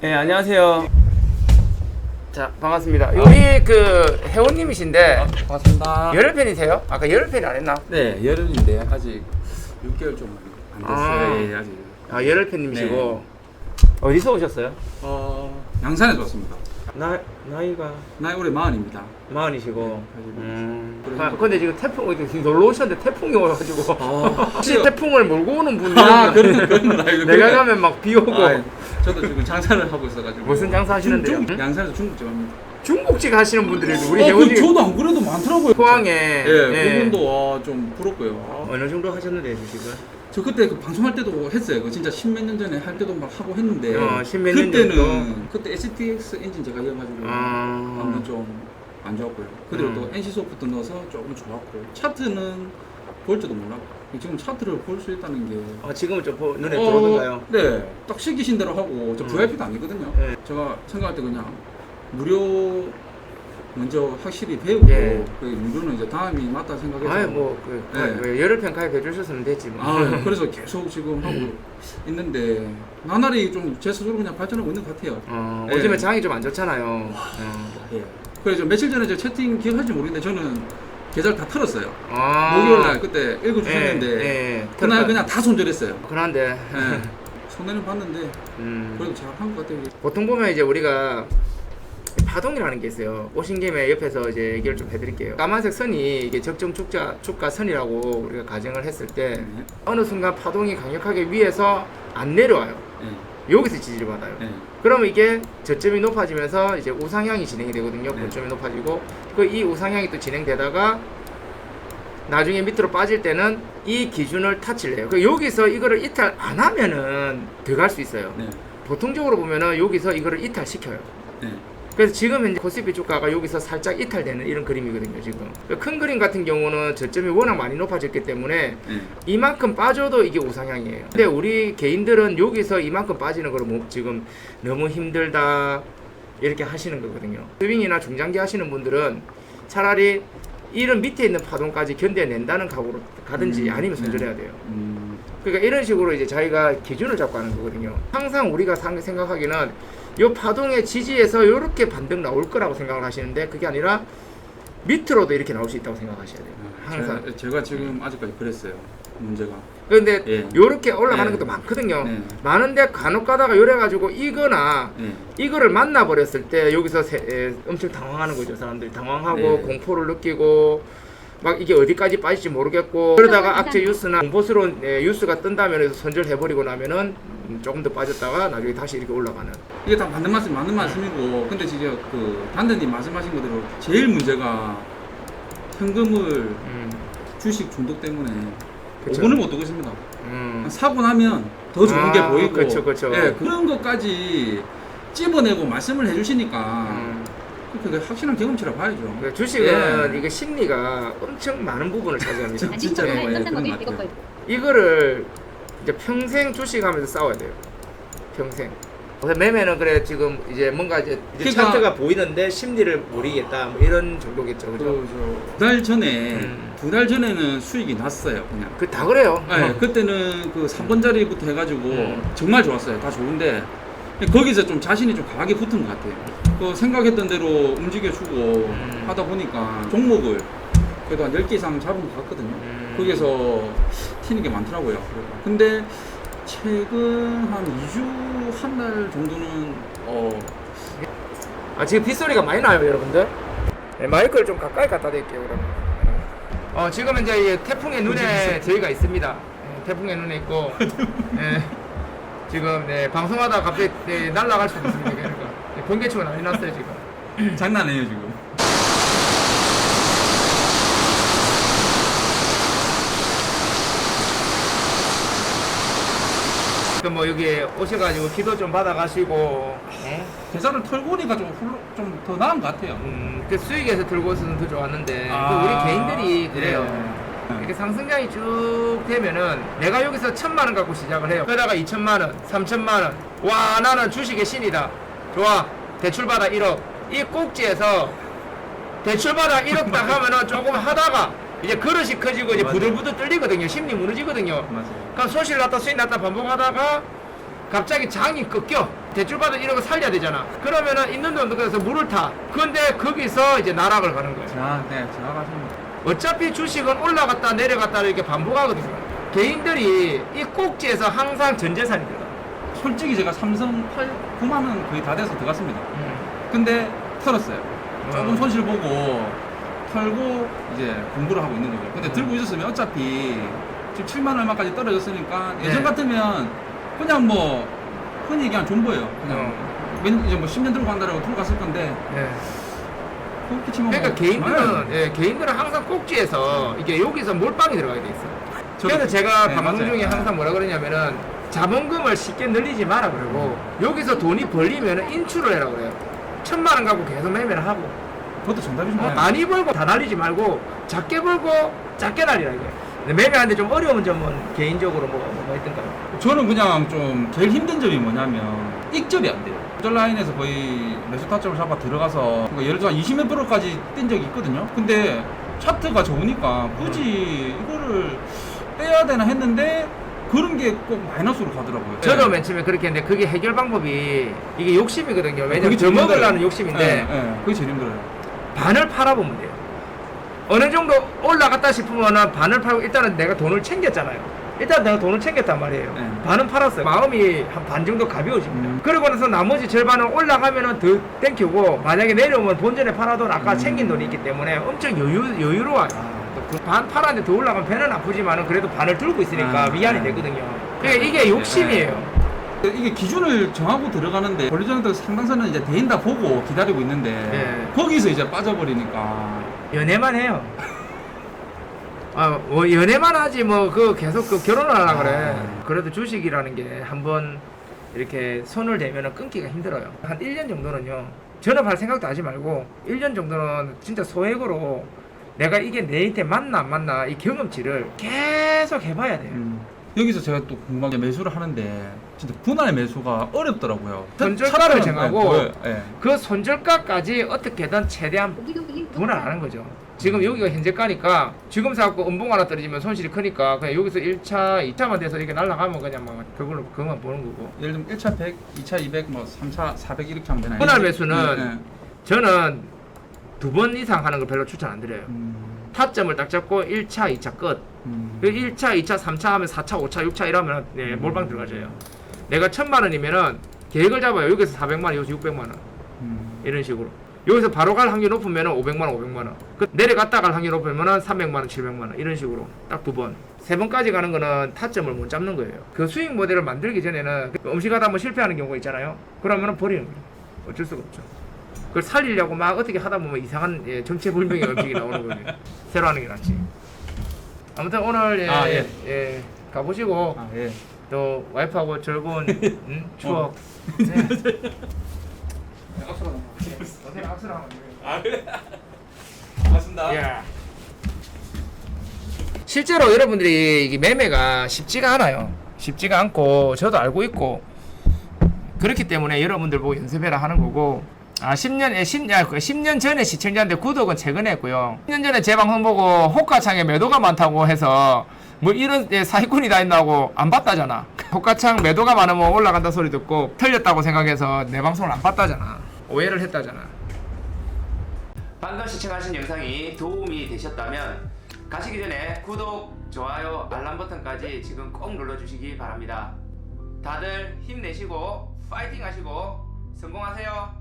네, 안녕하세요. 자, 반갑습니다. 우리 그 회원님이신데 반갑습니다. 열혈 팬이세요? 아까 열혈 팬이 안 했나? 네, 열흘인데 아직 6개월 좀 안 됐어요. 아. 예, 아직. 아, 열혈 팬님이시고 어디서 오셨어요? 어, 양산에서 왔습니다. 나 나이가 나이 올해 마흔입니다. 마흔이시고. 네, 음. 아, 근데 지금 태풍 지금 놀러 오셨는데 태풍이 와가지고 아, 혹시 태풍을 몰고 오는 분이 아, 그런 그런 건 아니고. 내가 가면 막 비 오고 아, 저도 지금 장사를 하고 있어가지고. 무슨 장사 하시는데요? 중, 중, 응? 양산에서 중국집 합니다. 중국집 하시는 분들이 우리 어, 그 회원님 저도 안 그래도 많더라고요. 포항에 예, 그분도 와, 좀 부럽고요. 어느 정도 하셨는데 주식을? 저 그때 그 방송할 때도 했어요. 그 진짜 십몇 년 전에 할 때도 막 하고 했는데. 어, 십몇 년 그때는 전에도? 그때 STX 엔진 제가 이어가지고. 아. 아무튼 좀안 좋았고요. 그대로 음. 또 NC 소프트 넣어서 조금 좋았고 차트는 볼 줄도 몰랐고 지금 차트를 볼 수 있다는 게 어, 지금은 좀 보- 눈에 어, 들어오던가요? 네, 딱 시키신 대로 하고 저 음. VIP도 아니거든요. 네. 제가 생각할 때 그냥 무료 먼저 확실히 배우고 예. 그 무료는 이제 다음이 맞다 생각해서 아예 뭐 그 네. 열혈 팬 가입해 주셨으면 됐지 뭐. 아, 그래서 계속 지금 하고 있는데 나날이 좀 제 스스로 그냥 발전하고 있는 것 같아요. 어, 예. 요즘에 장이 좀 안 좋잖아요. 어. 예. 그래서 며칠 전에 저 채팅 기억할지 모르겠는데 저는 계좌를 다 털었어요. 아. 목요일 날 그때 읽어주셨는데 예, 예. 그날 그냥 다 손절했어요. 그런데 예. 손해는 봤는데 음, 그래도 잘 한 것 같아요. 보통 보면 이제 우리가 파동이라는 게 있어요. 오신 김에 옆에서 이제 얘기를 좀 해드릴게요. 까만색 선이 이게 적정 축자 축가 선이라고 우리가 가정을 했을 때 네. 어느 순간 파동이 강력하게 위에서 안 내려와요. 예. 여기서 지지를 받아요. 예. 그러면 이게 저점이 높아지면서 이제 우상향이 진행이 되거든요. 네. 고점이 높아지고 그 이 우상향이 또 진행되다가 나중에 밑으로 빠질 때는 이 기준을 타치를 해요. 그 여기서 이거를 이탈 안 하면은 들어갈 수 있어요. 네. 보통적으로 보면은 여기서 이거를 이탈시켜요. 네. 그래서 지금 현재 코스피 주가가 여기서 살짝 이탈되는 이런 그림이거든요. 지금 큰 그림 같은 경우는 저점이 워낙 많이 높아졌기 때문에 예. 이만큼 빠져도 이게 우상향이에요. 근데 우리 개인들은 여기서 이만큼 빠지는 거를 뭐 지금 너무 힘들다 이렇게 하시는 거거든요. 스윙이나 중장기 하시는 분들은 차라리 이런 밑에 있는 파동까지 견뎌낸다는 각오로 가든지 음, 아니면 네. 손절해야 돼요. 음. 그러니까 이런 식으로 이제 자기가 기준을 잡고 하는 거거든요. 항상 우리가 상- 생각하기는 이 파동의 지지에서 이렇게 반등 나올 거라고 생각을 하시는데 그게 아니라 밑으로도 이렇게 나올 수 있다고 생각하셔야 돼요. 항상. 제가, 제가 지금 아직까지 그랬어요. 문제가. 그런데 예. 이렇게 올라가는 네. 것도 많거든요. 네. 많은데 간혹 가다가 요래 가지고 이거나 예. 이거를 만나 버렸을 때 여기서 세- 에, 엄청 당황하는 거죠. 사람들이 당황하고 네. 공포를 느끼고 막 이게 어디까지 빠질지 모르겠고 그러다가 악재 뉴스나 공포스러운 에, 뉴스가 뜬다면 해서 손절해버리고 나면은 음, 조금 더 빠졌다가 나중에 다시 이렇게 올라가는. 이게 다 맞는 말씀 맞는 말씀이고 근데 진짜 그 단대님 말씀하신 그대로 제일 문제가 현금을 음, 주식 중독 때문에 그쵸. 5분을 못 두고 있습니다. 음. 사고 나면 더 좋은 아, 게 보이고 그쵸, 그쵸. 예, 그런 것까지 찝어내고 말씀을 해주시니까 음. 그게 확실한 경험치라 봐야죠. 그러니까 주식은 예. 이게 심리가 엄청 많은 부분을 차지합니다. 진- 진짜로 예. 예, 그런 것 같아요. 이거를 이제 평생 주식하면서 싸워야 돼요. 평생. 그래서 매매는 그래 지금 이제 뭔가 이제, 이제 그러니까- 차트가 보이는데 심리를 모르겠다 뭐 이런 정도겠죠, 그죠? 두달 전에 음. 두 달 전에는 수익이 났어요, 그냥. 그 다 그래요. 네, 어. 그때는 그 3번짜리부터 해가지고 음. 정말 좋았어요. 다 좋은데 거기서 좀 자신이 좀 강하게 붙은 것 같아요. 그 생각했던 대로 움직여주고 음. 하다 보니까 종목을 그래도 한 10개 이상 잡은 것 같거든요. 음. 거기에서 튀는 게 많더라고요. 근데 최근 한 2주 한 달 정도는 어 아 지금 빗소리가 많이 나요, 여러분들. 네, 마이크를 좀 가까이 갖다 댈게요, 그러면. 어 지금은 이제 이 태풍의 눈에 저희가 있습니다. 네, 태풍의 눈에 있고, 네, 지금 네, 방송하다 갑자기 네, 날아갈 수도 있습니다. 그러니까 네, 번개치고 난리 났어요 지금. 장난 아니에요 지금. 그뭐 여기 오셔가지고 기도 좀 받아가시고, 네? 계좌를 털고 오니까 좀더 나은 것 같아요. 음, 그 수익에서 들고 오서는 더 좋았는데 아. 그 우리 개인들이 그래요. 네. 이렇게 상승장이 쭉 되면은 내가 여기서 천만 원 갖고 시작을 해요. 그러다가 이천만 원, 삼천만 원. 와 나는 주식의 신이다. 좋아 대출 받아 1억. 이 꼭지에서 대출 받아 1억 딱 하면은 조금 하다가 이제 그릇이 커지고 이제 맞아요. 부들부들 떨리거든요. 심리 무너지거든요. 맞아요. 그럼 소실 났다 수익 났다 반복하다가 갑자기 장이 꺾여. 대출받은 1억을 살려야 되잖아. 그러면은 있는 돈 들어서 물을 타. 근데 거기서 이제 나락을 가는 거예요. 자, 네, 정확하십니다. 어차피 주식은 올라갔다 내려갔다 이렇게 반복하거든요. 개인들이 이 꼭지에서 항상 전 재산이 들어가. 솔직히 제가 삼성 8, 9만 원 거의 다 돼서 들어갔습니다. 근데 털었어요. 조금 어. 손실 보고 털고 이제 공부를 하고 있는 거죠. 근데 들고 있었으면 어차피 지금 7만 얼마까지 떨어졌으니까 예전 네. 같으면 그냥 뭐 흔히 얘기하는 존버예요. 그냥 어. 몇, 이제 뭐 10년 들고 간다라고 들고 갔을 건데 네. 그렇게 치면 그러니까 뭐, 개인들은 네. 예, 개인들은 항상 꼭지에서 이게 여기서 몰빵이 들어가야 돼 있어. 저도- 그래서 제가 네, 방송 맞아요. 중에 항상 뭐라 그러냐면은 자본금을 쉽게 늘리지 마라 그러고 여기서 돈이 벌리면 인출을 해라 그래요. 천만 원 갖고 계속 매매를 하고 그것도 정답이죠. 어, 많이 벌고 다 날리지 말고 작게 벌고 작게 날리라 이게. 근데 매매하는데 좀 어려운 점은 개인적으로 뭐, 뭐가 있던가요? 저는 그냥 좀 제일 힘든 점이 뭐냐면 익절이 안 돼요. 익절 라인에서 거의 매수 타점을 잡아 들어가서 그러니까 예를 들어 20몇 프로까지 뛴 적이 있거든요. 근데 차트가 좋으니까 굳이 이거를 빼야 되나 했는데 그런 게 꼭 마이너스로 가더라고요. 저도 네. 맨 처음에 그렇게 했는데 그게 해결 방법이 이게 욕심이거든요. 왜냐면 저 먹으려는. 욕심인데 네, 네, 그게 제일 힘들어요. 반을 팔아보면 돼요. 어느 정도 올라갔다 싶으면은 반을 팔고 일단은 내가 돈을 챙겼잖아요. 일단 내가 돈을 챙겼단 말이에요. 네. 반은 팔았어요. 마음이 한 반 정도 가벼워집니다. 음. 그러고 나서 나머지 절반은 올라가면은 더 땡큐고 만약에 내려오면 본전에 팔아도 아까 음. 챙긴 돈이 있기 때문에 엄청 여유, 여유로워요. 그반 팔았는데 더 올라가면 배는 아프지만은 그래도 반을 들고 있으니까 아, 위안이 네. 되거든요. 그러니까 이게 욕심이에요. 이게 기준을 정하고 들어가는데 권리전도 상당선은 이제 대인 다 보고 기다리고 있는데 네. 거기서 이제 빠져버리니까 연애만 해요. 아, 뭐 연애만 하지 뭐 그 계속 그 결혼을 하라 그래. 아. 그래도 주식이라는 게 한번 이렇게 손을 대면은 끊기가 힘들어요. 한 1년 정도는요. 전업할 생각도 하지 말고 1년 정도는 진짜 소액으로 내가 이게 내한테 맞나 안 맞나 이 경험치를 계속 해봐야 돼요. 음. 여기서 제가 또 궁금한 게 매수를 하는데 진짜 분할의 매수가 어렵더라고요. 손절가를 정하고 네, 네. 그 손절가까지 어떻게든 최대한 분할하는 거죠. 지금 여기가 현재가니까 지금 사갖고 음봉 하나 떨어지면 손실이 크니까 그냥 여기서 1차, 2차만 돼서 이렇게 날아가면 그냥 막 그걸로 그것만 보는 거고. 예를 들면 1차 100, 2차 200, 뭐 3차 400 이렇게 하면 되나요? 분할 매수는 네, 네. 저는 두 번 이상 하는 걸 별로 추천 안 드려요. 음, 타점을 딱 잡고 1차, 2차 끝. 음. 그 1차, 2차, 3차 하면 4차, 5차, 6차 이러면 네, 음. 몰빵 들어가져요. 내가 천만 원이면은 계획을 잡아요. 여기서 400만 원, 여기서 600만 원. 음. 이런 식으로. 여기서 바로 갈 확률 높으면은 500만 원, 500만 원. 그 내려갔다 갈 확률 높으면은 300만 원, 700만 원 이런 식으로 딱 두 번. 세 번까지 가는 거는 타점을 못 잡는 거예요. 그 수익 모델을 만들기 전에는 그 음식 하다 한번 실패하는 경우가 있잖아요. 그러면은 버리는 거예요. 어쩔 수가 없죠. 그걸 살리려고 막 어떻게 하다 보면 이상한 예, 정체불명의 음식이 나오는 거예요. 새로 하는 게 낫지. 아무튼 오늘 예, 아, 예. 예, 가보시고 아, 예. 또 와이프하고 즐거운 음, 추억. 네. 어떻게 악수를 하면 돼요? 고맙습니다. 예. 실제로 여러분들이 이게 매매가 쉽지가 않아요. 쉽지가 않고 저도 알고 있고 그렇기 때문에 여러분들 보고 연습해라 하는 거고 아 10년 에 10, 야, 10년 전에 시청자인데 구독은 최근에 했고요. 10년 전에 제 방송 보고 호가창에 매도가 많다고 해서 뭐 이런 예, 사기꾼이 다 있나고 안 봤다잖아. 호가창 매도가 많으면 올라간다 소리 듣고 틀렸다고 생각해서 내 방송을 안 봤다잖아. 오해를 했다잖아. 방금 시청하신 영상이 도움이 되셨다면 가시기 전에 구독, 좋아요, 알람 버튼까지 지금 꼭 눌러주시기 바랍니다. 다들 힘내시고 파이팅 하시고 성공하세요.